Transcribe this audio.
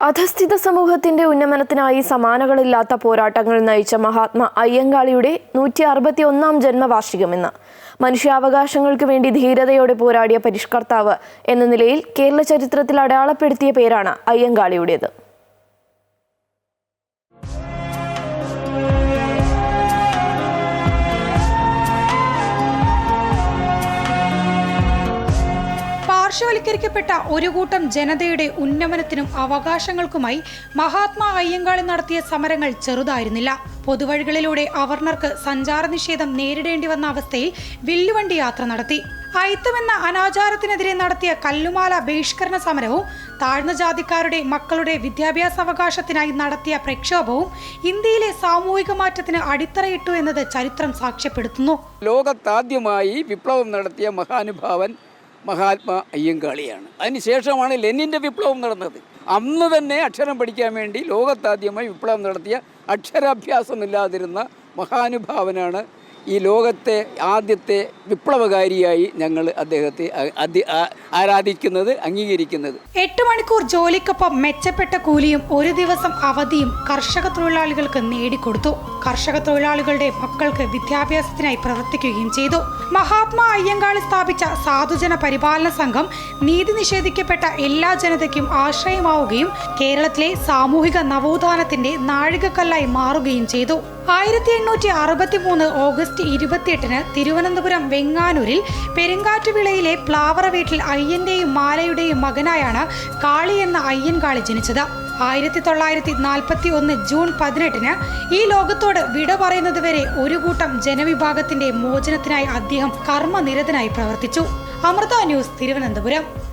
അധസ്ഥിത സമൂഹത്തിന്റെ ഉന്നമനത്തിനായി സമാനകളില്ലാത്ത പോരാട്ടങ്ങൾ നയിച്ച മഹാത്മാ അയ്യങ്കാളിയുടെ നൂറ്റി അറുപത്തി ഒന്നാം ജന്മവാർഷികം ഇന്ന് മനുഷ്യാവകാശങ്ങൾക്ക് വേണ്ടി ധീരതയോടെ പോരാടിയ പരിഷ്കർത്താവ് എന്ന നിലയിൽ കേരള ചരിത്രത്തിൽ അടയാളപ്പെടുത്തിയ പേരാണ് അയ്യങ്കാളിയുടേത്. പാർശ്വവൽക്കരിക്കപ്പെട്ട ഒരു കൂട്ടം ജനതയുടെ ഉന്നമനത്തിനും അവകാശങ്ങൾക്കുമായി മഹാത്മാ അയ്യങ്കാളി നടത്തിയ സമരങ്ങൾ ചെറുതായിരുന്നില്ല. പൊതുവഴികളിലൂടെ അവർണർക്ക് സഞ്ചാര നിഷേധം നേരിടേണ്ടി വന്ന അവസ്ഥയിൽ വില്ലുവണ്ടി യാത്ര നടത്തി. അയിത്തമെന്ന അനാചാരത്തിനെതിരെ നടത്തിയ കല്ലുമാല ബഹിഷ്കരണ സമരവും താഴ്ന്ന ജാതിക്കാരുടെ മക്കളുടെ വിദ്യാഭ്യാസ അവകാശത്തിനായി നടത്തിയ പ്രക്ഷോഭവും ഇന്ത്യയിലെ സാമൂഹിക മാറ്റത്തിന് അടിത്തറയിട്ടു എന്നത് ചരിത്രം സാക്ഷ്യപ്പെടുത്തുന്നു. ലോകത്താദ്യമായി വിപ്ലവം നടത്തിയ മഹാനുഭാവൻ മഹാത്മാ അയ്യങ്കാളിയാണ്. അതിനുശേഷമാണ് ലെനിന്റെ വിപ്ലവം നടന്നത്. അന്ന് തന്നെ അക്ഷരം പഠിക്കാൻ വേണ്ടി ലോകത്താദ്യമായി വിപ്ലവം നടത്തിയ അക്ഷരാഭ്യാസമില്ലാതിരുന്ന മഹാനുഭാവനാണ് ഈ ലോകത്തെ ആദ്യത്തെ വിപ്ലവകാരിയായി ഞങ്ങൾ അദ്ദേഹത്തെ ആരാധിക്കുന്നത് അംഗീകരിക്കുന്നത്. എട്ട് മണിക്കൂർ ജോലിക്കൊപ്പം മെച്ചപ്പെട്ട കൂലിയും ഒരു ദിവസം അവധിയും കർഷക തൊഴിലാളികൾക്ക് നേടിക്കൊടുത്തു. കർഷക തൊഴിലാളികളുടെ മക്കൾക്ക് വിദ്യാഭ്യാസത്തിനായി പ്രവർത്തിക്കുകയും ചെയ്തു. മഹാത്മാ അയ്യങ്കാളി സ്ഥാപിച്ച സാധുജന പരിപാലന സംഘം നീതി നിഷേധിക്കപ്പെട്ട എല്ലാ ജനതയ്ക്കും ആശ്രയമാവുകയും കേരളത്തിലെ സാമൂഹിക നവോത്ഥാനത്തിന്റെ നാഴികക്കല്ലായി മാറുകയും ചെയ്തു. ആയിരത്തി എണ്ണൂറ്റി അറുപത്തി മൂന്ന് ഓഗസ്റ്റ് ഇരുപത്തിയെട്ടിന് തിരുവനന്തപുരം വെങ്ങാനൂരിൽ പെരുങ്കാറ്റുവിളയിലെ പ്ലാവറ വീട്ടിൽ അയ്യന്റെയും മാലയുടെയും മകനായാണ് കാളി എന്ന അയ്യൻകാളി ജനിച്ചത്. ആയിരത്തി തൊള്ളായിരത്തി നാൽപ്പത്തി ഒന്ന് ജൂൺ പതിനെട്ടിന് ഈ ലോകത്തോട് വിട പറയുന്നതുവരെ ഒരു കൂട്ടം ജനവിഭാഗത്തിന്റെ മോചനത്തിനായി അദ്ദേഹം കർമ്മനിരതനായി പ്രവർത്തിച്ചു. അമൃത ന്യൂസ് തിരുവനന്തപുരം.